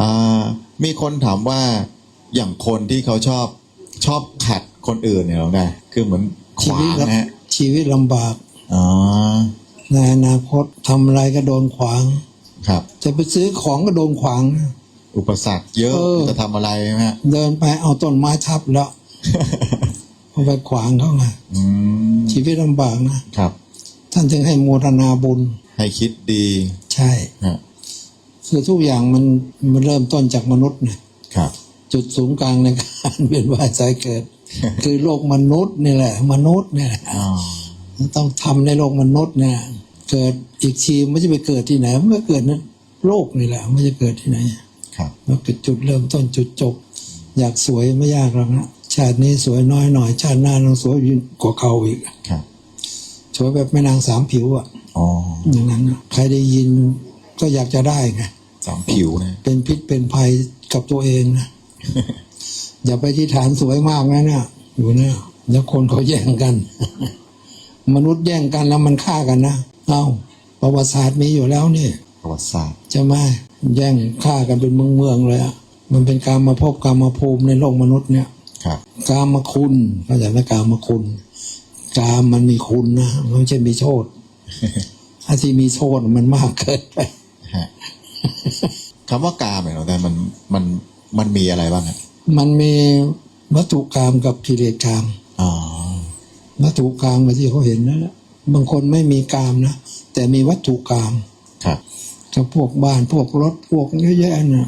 อ่ามีคนถามว่าอย่างคนที่เขาชอบชอบขัดคนอื่นเนี่ยหรอไงคือเหมือนขชีวาวิตงนะฮะชีวิตลำบากอ๋อในอนาคตทำอะไรก็โดนขวาง ครับ จะไปซื้อของก็โดนขวางนะอุปสรรคเยอะเออจะทำอะไรไหมฮะเดินไปเอาต้นไม้ทับแล้วเอาไปขวางเขาไงอืมชีวิตลำบากนะครับ ท่านจึงให้โมทนาบุญ ให้คิดดี ใช่ฮะ คือทุกอย่างมันมันเริ่มต้นจากมนุษย์เนี่ยครับ จุดศูนย์กลางในการเวียนว่ายใจเกิด คือโลกมนุษย์นี่แหละ มนุษย์เนี่ยแหละอ๋อต้องทำในโลกมนุษย์เนี่ยเกิดอีกทีไม่จะไปเกิดที่ไหนมันก็เกิดในโลกนี่แหละไม่จะเกิดที่ไหน ครับมันเป็นจุดเริ่มต้นจุดจบ อยากสวยไม่ยากหรอกนะชาตินี้สวยน้อยหน่อยชาติหน้าต้องสวยยิ่งกว่าเขาอีกครับสวยแบบแม่นางสามผิวอะอ๋ออย่างนั้นนะใครได้ยินก็อยากจะได้ไง สามผิวนะ เป็นพิษเป็นภัยกับตัวเองนะ อย่าไปที่ฐานสวยมากนะเนี่ยอยู่เนี่ยแล้วคนเขาแย่งกัน มนุษย์แย่งกันแล้วมันฆ่ากันนะ เอ้า ประวัติศาสตร์มีอยู่แล้วนี่ ประวัติศาสตร์ใช่ไหมแย่งฆ่ากันเป็นเมืองเมืองๆเลยอะมันเป็นการมาพบการมาภูมิในโลกมนุษย์เนี่ยครับกามาคุณเข้าใจไหมกามาคุณกามมันมีคุณนะมันไม่ใช่มีโทษถ้าที่มีโทษมันมากเกินไปฮะ คำว่ากามเนี่ยหรอแต่มันมันมันมีอะไรบ้างฮะมันมีวัตถุกรรมกับกิเลสกรรมอ๋อวัตถุกรรมที่เขาเห็นนั่นแหละบางคนไม่มีกรรมนะแต่มีวัตถุกรรมครับกับพวกบ้านพวกรถพวกเยอะแยะนะ